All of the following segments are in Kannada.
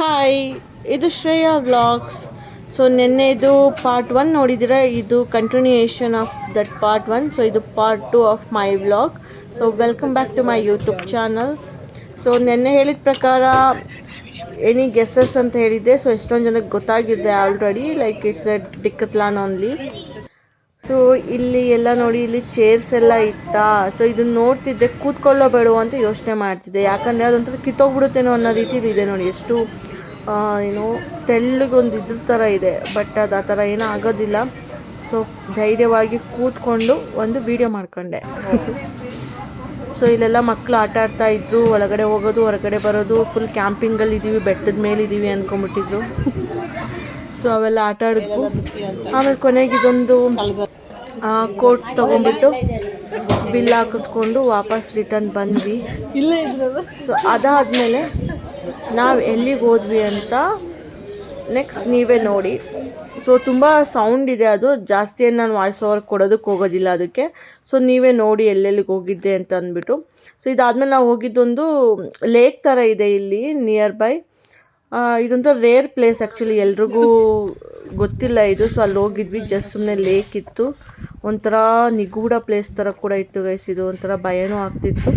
ಹಾಯ್ ಇದು ಶ್ರೇಯಾ ವ್ಲಾಗ್ಸ್ ಸೊ ನಿನ್ನೆದು ಪಾರ್ಟ್ ಒನ್ ನೋಡಿದರೆ? ಇದು continuation of that part one so ಇದು part two of my vlog so welcome back to my YouTube channel so ನಿನ್ನೆ ಹೇಳಿದ ಪ್ರಕಾರ ಎನಿ ಗೆಸ್ಸಸ್ ಅಂತ ಹೇಳಿದ್ದೆ. ಸೊ ಎಷ್ಟೊಂದು ಜನಕ್ಕೆ ಗೊತ್ತಾಗಿದೆ already like it's a Decathlon only so ಇಲ್ಲಿ ಎಲ್ಲ ನೋಡಿ, ಇಲ್ಲಿ ಚೇರ್ಸ್ ಎಲ್ಲ ಇತ್ತಾ? ಸೊ ಇದನ್ನ ನೋಡ್ತಿದ್ದೆ. ಕೂತ್ಕೊಳ್ಳೋ ಬೇಡೋ ಅಂತ ಯೋಚನೆ ಮಾಡ್ತಿದ್ದೆ. ಯಾಕಂದರೆ ಅದೊಂಥರ ಕಿತ್ತೋಗ್ಬಿಡುತ್ತೇನೋ ಅನ್ನೋ ರೀತಿಲಿ ಇದೆ ನೋಡಿ. ಎಷ್ಟು ಏನೋ ತೆಳ್ಳಗೊಂದು ಇದ್ರ ಥರ ಇದೆ ಬಟ್ ಅದು ಆ ಥರ ಏನೂ ಆಗೋದಿಲ್ಲ. ಸೊ ಧೈರ್ಯವಾಗಿ ಕೂತ್ಕೊಂಡು ಒಂದು ವಿಡಿಯೋ ಮಾಡ್ಕೊಂಡೆ. ಸೊ ಇಲ್ಲೆಲ್ಲ ಮಕ್ಕಳು ಆಟ ಆಡ್ತಾ ಇದ್ರು ಒಳಗಡೆ ಹೋಗೋದು ಹೊರಗಡೆ ಬರೋದು ಫುಲ್ ಕ್ಯಾಂಪಿಂಗಲ್ಲಿ ಇದ್ದೀವಿ ಬೆಟ್ಟದ ಮೇಲೆ ಇದ್ದೀವಿ ಅಂದ್ಕೊಂಬಿಟ್ಟಿದ್ರು ಸೊ ಅವೆಲ್ಲ ಆಟ ಆಡಿದ್ವು. ಆಮೇಲೆ ಕೊನೆಗೆ ಇದೊಂದು ಕೋಟ್ ತೊಗೊಂಡ್ಬಿಟ್ಟು ಬಿಲ್ ಹಾಕಿಸ್ಕೊಂಡು ವಾಪಸ್ ರಿಟರ್ನ್ ಬಂದ್ವಿ. ಸೊ ಅದಾದಮೇಲೆ ನಾವು ಎಲ್ಲಿಗೆ ಹೋದ್ವಿ ಅಂತ ನೆಕ್ಸ್ಟ್ ನೀವೇ ನೋಡಿ. ಸೊ ತುಂಬ ಸೌಂಡ್ ಇದೆ ಅದು. ಜಾಸ್ತಿಯನ್ನು ನಾನು ವಾಯ್ಸ್ ಓವರ್ ಕೊಡೋದಕ್ಕೆ ಹೋಗೋದಿಲ್ಲ ಅದಕ್ಕೆ ಸೊ ನೀವೇ ನೋಡಿ ಎಲ್ಲೆಲ್ಲಿಗೆ ಹೋಗಿದ್ದೆ ಅಂತ ಅಂದ್ಬಿಟ್ಟು. ಸೊ ಇದಾದಮೇಲೆ ನಾವು ಹೋಗಿದ್ದೊಂದು ಲೇಕ್ ಥರ ಇದೆ ಇಲ್ಲಿ ನಿಯರ್ ಬೈ ಇದೊಂಥರ ರೇರ್ ಪ್ಲೇಸ್ ಆ್ಯಕ್ಚುಲಿ ಎಲ್ರಿಗೂ ಗೊತ್ತಿಲ್ಲ ಇದು. ಸೊ ಅಲ್ಲಿ ಹೋಗಿದ್ವಿ ಜಸ್ಟ್ ಸುಮ್ಮನೆ ಲೇಕ್ ಇತ್ತು. ಒಂಥರ ನಿಗೂಢ ಪ್ಲೇಸ್ ಥರ ಕೂಡ ಇತ್ತು ಗೈಸ್ ಇದು ಒಂಥರ ಭಯನೂ ಆಗ್ತಿತ್ತು.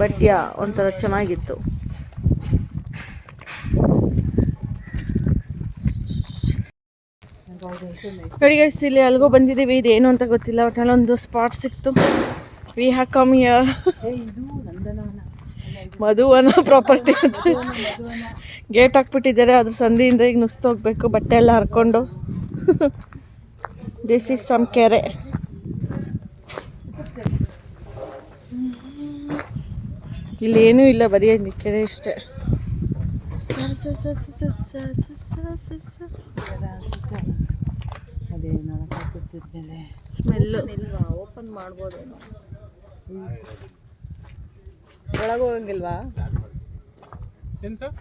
ಬಟ್ ಯಾ ಒಂಥರ ಚೆನ್ನಾಗಿತ್ತು. ನೋಡಿ ಗೈಸ್ ಇಲ್ಲಿ ಅಲ್ಗೋ ಬಂದಿದ್ದೀವಿ. ಇದೇನು ಅಂತ ಗೊತ್ತಿಲ್ಲ ಬಟ್ ಒಂದು ಸ್ಪಾಟ್ ಸಿಕ್ತು. We have come here Madhuvana property ಅಂತ. ಗೇಟ್ ಹಾಕ್ಬಿಟ್ಟಿದ್ದಾರೆ, ಅದ್ರ ಸಂಧಿಯಿಂದ ಈಗ ನುಸ್ತೋಗ್ಬೇಕು ಬಟ್ಟೆ ಎಲ್ಲ ಹರ್ಕೊಂಡು. ದಿಸ್ ಇಸ್ ಸಮ್ ಕೆರೆ. ಇಲ್ಲಿ ಏನೂ ಇಲ್ಲ, ಬರೀ ಕೆರೆ ಇಷ್ಟೇ. ಸ- ಇದೆ ನಾಲ್ಕು ಕೂತಿದ್ಮೇಲೆ ಸ್ಮೆಲ್ಲು. ಇಲ್ವಾ ಓಪನ್ ಮಾಡ್ಬೋದೇನೋ. ಒಳಗೆ ಹೋಗಂಗಿಲ್ವಾ? ಏನು ಸರ್?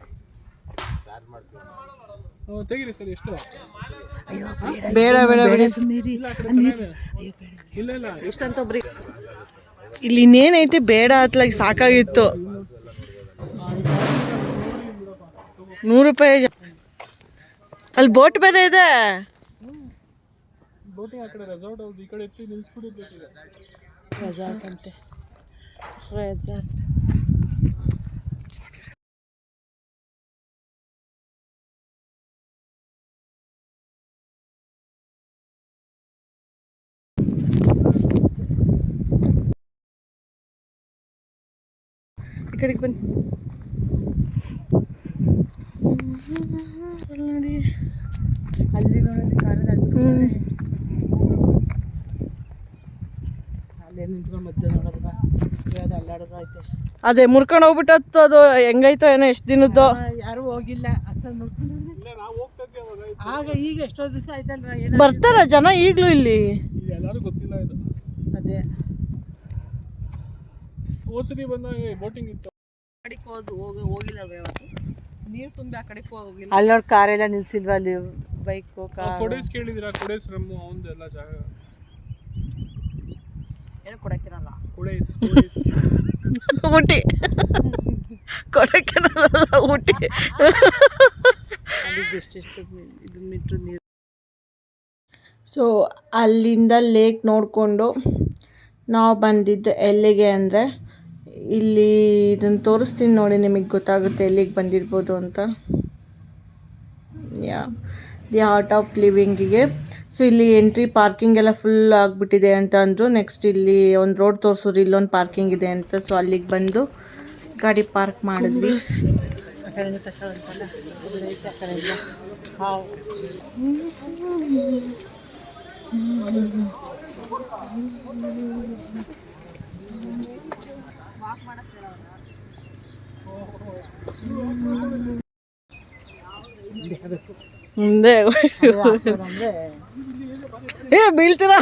ತೆಗಿರಿ ಸರ್ ಎಷ್ಟು? ಬೇಡ ಬೇಡ ಬೇಡ ಸುಮ್ಮನೆ ಇಲ್ಲ ಇಲ್ಲ ಎಷ್ಟಂತ ಒಬ್ರಿ ಇಲ್ಲಿ ಇನ್ನೇನೈತೆ? ಬೇಡ ಅತ್ಲಾಗಿ ಸಾಕಾಗಿತ್ತು. ನೂರು ರೂಪಾಯಿ ಅಲ್ಲಿ ಬೋಟ್ ಬೇರೆ ಇದೆ. ಬೋಟಿಂಗ್ ಆ ಕಡೆ ರೆಸಾರ್ಟ್ ಹೌದು ಈ ಕಡೆ ಇತ್ತು ಇಲ್ಲಿ ನಿಲ್ಸ್ಬಿಟ್ಟು ಇರ್ಬೇಕೀಗ ರೆಸಾರ್ಟ್ ಅಂತೆ ರೆಸಾರ್ಟ್ ఇక్కడికి పని ಅಲ್ಲಿ ನೋಡೋದು ಕಾರಲ್ಲಿ ಅದು ಅಲ್ಲೇ ನಿಂತ್ಕೊಂಡು ಮಧ್ಯ ನೋಡೋದು ಅದು ಅಲ್ಲಾಡೋದು ಐತೆ. ಅದೇ ಮುರ್ಕೊಂಡು ಹೋಗ್ಬಿಟ್ಟತ್ತು ಅದು ಹೆಂಗೈತೋ ಏನೋ ಎಷ್ಟು ದಿನದ್ದು? ಯಾರು ಹೋಗಿಲ್ಲ. ಅಸಲ್ ಆಗ ಈಗ ಎಷ್ಟೋ ದಿವಸ ಆಯ್ತಲ್ಲ ಏನೋ ಬರ್ತಾರ ಜನ ಈಗಲೂ ಇಲ್ಲಿ? ಇಲ್ಲಿ ಎಲ್ಲರೂ ಗೊತ್ತಿಲ್ಲ ಇದು. ಅದೇ. ಹೋದ್ಸತಿ ಬಂದಾಗ ಬೋಟಿಂಗ್ ಇತ್ತು. ಕಡೆಗೆ ಹೋದು ಹೋಗ ಹೋಗಿಲ್ಲ ಯಾವತ್ತು. ನೀರು ತುಂಬಿ ಆ ಕಡೆಗೆ ಹೋಗಿಲ್ಲ. ಅಲ್ಲಿ ನೋಡಿ ಕಾರೆಲ್ಲ ನಿಲ್ಸಿಲ್ವಾ ಅಲ್ಲಿ ಬೈಕು ಕೊಡೇಸ್ ಕೇಳಿದಿರಾ? ಕೊಡೇಸ್ ರಮ್ಮು ಅವಂದು ಎಲ್ಲ ಜಾಗ. ಏನು ಕೊಡಕ್ಕಿರಲ್ಲ. ಊಟಿ. ಊಟಿ. ನೀರು. ಸೊ ಅಲ್ಲಿಂದ ಲೇಕ್ ನೋಡಿಕೊಂಡು ನಾವು ಬಂದಿದ್ದು ಎಲ್ಲಿಗೆ ಅಂದರೆ ಇಲ್ಲಿ ಇದನ್ನು ತೋರಿಸ್ತೀನಿ ನೋಡಿ ನಿಮಗೆ ಗೊತ್ತಾಗುತ್ತೆ ಎಲ್ಲಿಗೆ ಬಂದಿರ್ಬೋದು ಅಂತ. ಯಾ ದಿ ಆರ್ಟ್ ಆಫ್ ಲಿವಿಂಗಿಗೆ ಸೊ ಇಲ್ಲಿ ಎಂಟ್ರಿ ಪಾರ್ಕಿಂಗ್ ಎಲ್ಲ ಫುಲ್ ಆಗಿಬಿಟ್ಟಿದೆ ಅಂತ ಅಂದರು. ನೆಕ್ಸ್ಟ್ ಇಲ್ಲಿ ಒಂದು ರೋಡ್ ತೋರಿಸೋರು ಇಲ್ಲೊಂದು ಪಾರ್ಕಿಂಗ್ ಇದೆ ಅಂತ. ಸೊ ಅಲ್ಲಿಗೆ ಬಂದು ಗಾಡಿ ಪಾರ್ಕ್ ಮಾಡಿದ್ವಿ. ಆ ಮುಂದೆ ಏ ಬೀಳ್ತೀರಾ?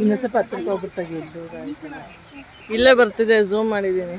ಇನ್ನೊಂದು ಸ್ವಲ್ಪ ಇಲ್ಲೇ ಬರ್ತಿದೆ ಝೂಮ್ ಮಾಡಿದ್ದೀನಿ.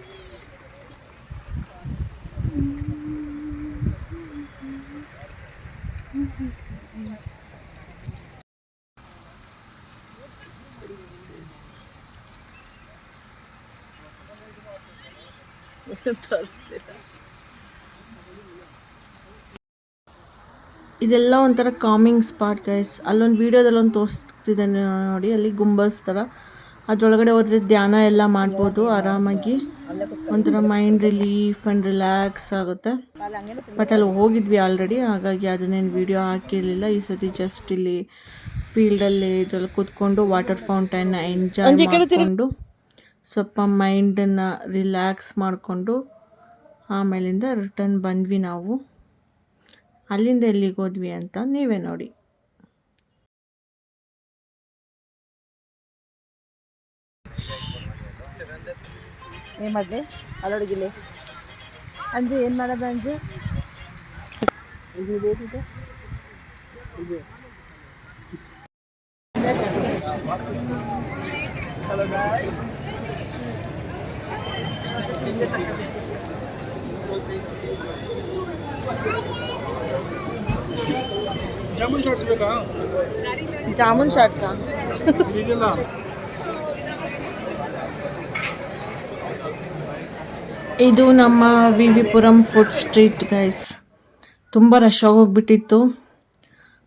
ತೋರಿಸ್ತೀರಾ ಇದೆಲ್ಲ ಒಂಥರ ಕಾಮಿಂಗ್ ಸ್ಪಾಟ್ ಗೈಸ್ ಅಲ್ಲೊಂದು ವಿಡಿಯೋದಲ್ಲಿ ಒಂದು ತೋರಿಸ್ತಿದ್ದೇನೆ ನೋಡಿ ಅಲ್ಲಿ ಗುಂಬಸ್ ಥರ ಅದರೊಳಗಡೆ ಹೋದ್ರೆ ಧ್ಯಾನ ಎಲ್ಲ ಮಾಡ್ಬೋದು ಆರಾಮಾಗಿ. ಒಂಥರ ಮೈಂಡ್ ರಿಲೀಫ್ ಆ್ಯಂಡ್ ರಿಲ್ಯಾಕ್ಸ್ ಆಗುತ್ತೆ. ಬಟ್ ಅಲ್ಲಿ ಹೋಗಿದ್ವಿ ಆಲ್ರೆಡಿ ಹಾಗಾಗಿ ಅದನ್ನೇನು ವಿಡಿಯೋ ಹಾಕಿರಲಿಲ್ಲ. ಈ ಸತಿ ಜಸ್ಟ್ ಇಲ್ಲಿ ಫೀಲ್ಡಲ್ಲಿ ಇದರಲ್ಲಿ ಕೂತ್ಕೊಂಡು ವಾಟರ್ ಫೌಂಟೈನ್ನ ಎಂಜಾಯ್ ಮಾಡಿಕೊಂಡು ಸ್ವಲ್ಪ ಮೈಂಡನ್ನು ರಿಲ್ಯಾಕ್ಸ್ ಮಾಡಿಕೊಂಡು ಆಮೇಲಿಂದ ರಿಟರ್ನ್ ಬಂದ್ವಿ ನಾವು. ಅಲ್ಲಿಂದ ಎಲ್ಲಿಗೆ ಹೋದ್ವಿ ಅಂತ ನೀವೇ ನೋಡಿ. ಏನು ಮಾಡಲಿ? ಅಲ್ಲೊಡಗಿಲಿ ಅಂಜು ಏನು ಮಾಡೋದು ಅಂಜು? ಇದು ಇದು ಜಾಮೂನ್ ಶಾರ್ಟ್ಸ್ ಬೇಕಾ? ಜಾಮೂನ್ ಶಾರ್ಟ್ಸಾ ಇದೆಲ್ಲ ಇದು ನಮ್ಮ V V Puram food street guys ತುಂಬ ರಶ್ ಆಗೋಗ್ಬಿಟ್ಟಿತ್ತು.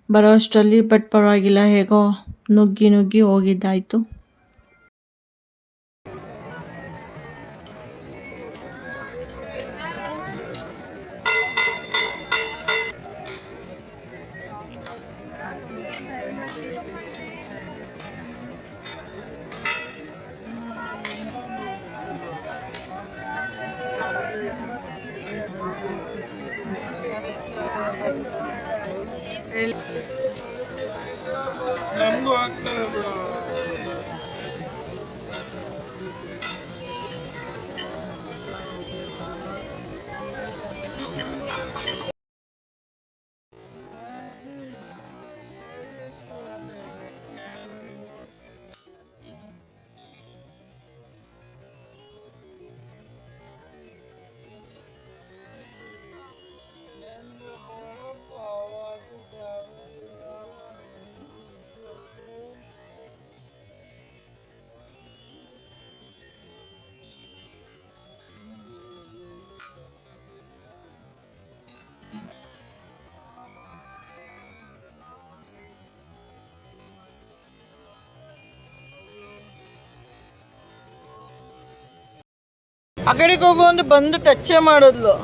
ಬರೋ ಅಷ್ಟರಲ್ಲಿ ಬಟ್ ಪರವಾಗಿಲ್ಲ ಹೇಗೋ ನುಗ್ಗಿ ನುಗ್ಗಿ ಹೋಗಿದ್ದಾಯಿತು. ನಮಗೂ ಆಗ್ತದೆ ಆ ಕಡೆಗೆ ಹೋಗು ಅಂದ್ರೆ ಬಂದು ಟಚ್ಚೇ ಮಾಡಿದ್ಲು.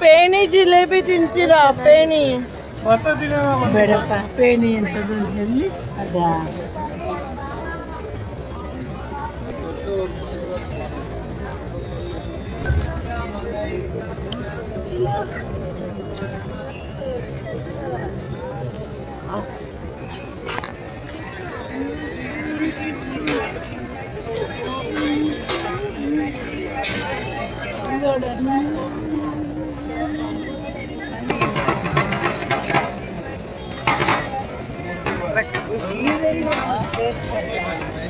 ಪೇಣಿ ಜಿಲೇಬಿ ತಿಂತೀರ, ಪೇಣಿ? ಪೇಣಿ ಅಂತದ್ದು ಎಲ್ಲಿ ಅದ. But is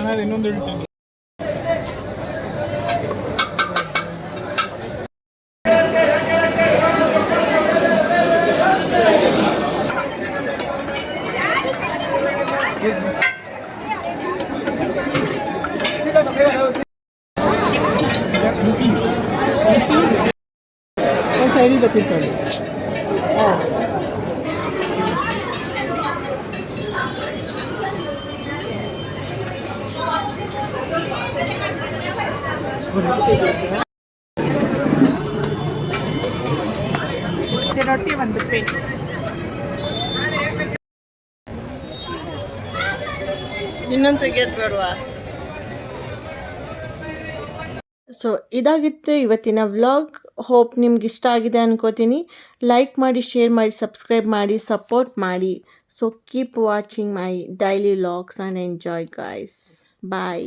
ನೋಡಿ ಚೆನ್ನಾಗಿದೆ ಇನ್ನೊಂದು ಹೇಳ್ತೀನಿ ಒಂದು ಸೈಡಿಗೆ ಪೀಸ್ ಮಾಡಿ ಹಾಂ ರೊಟ್ಟಿ ಒಂದು ಪ್ಲೇಟ್ ಇನ್ನೊಂದು ತೆಗಿಯೋದು ಬೇಡವಾ? ಸೊ ಇದಾಗಿತ್ತು ಇವತ್ತಿನ ವ್ಲಾಗ್. ಹೋಪ್ ನಿಮ್ಗೆ ಇಷ್ಟ ಆಗಿದೆ ಅನ್ಕೋತೀನಿ. ಲೈಕ್ ಮಾಡಿ ಶೇರ್ ಮಾಡಿ ಸಬ್ಸ್ಕ್ರೈಬ್ ಮಾಡಿ ಸಪೋರ್ಟ್ ಮಾಡಿ. So keep watching my daily vlogs and enjoy guys bye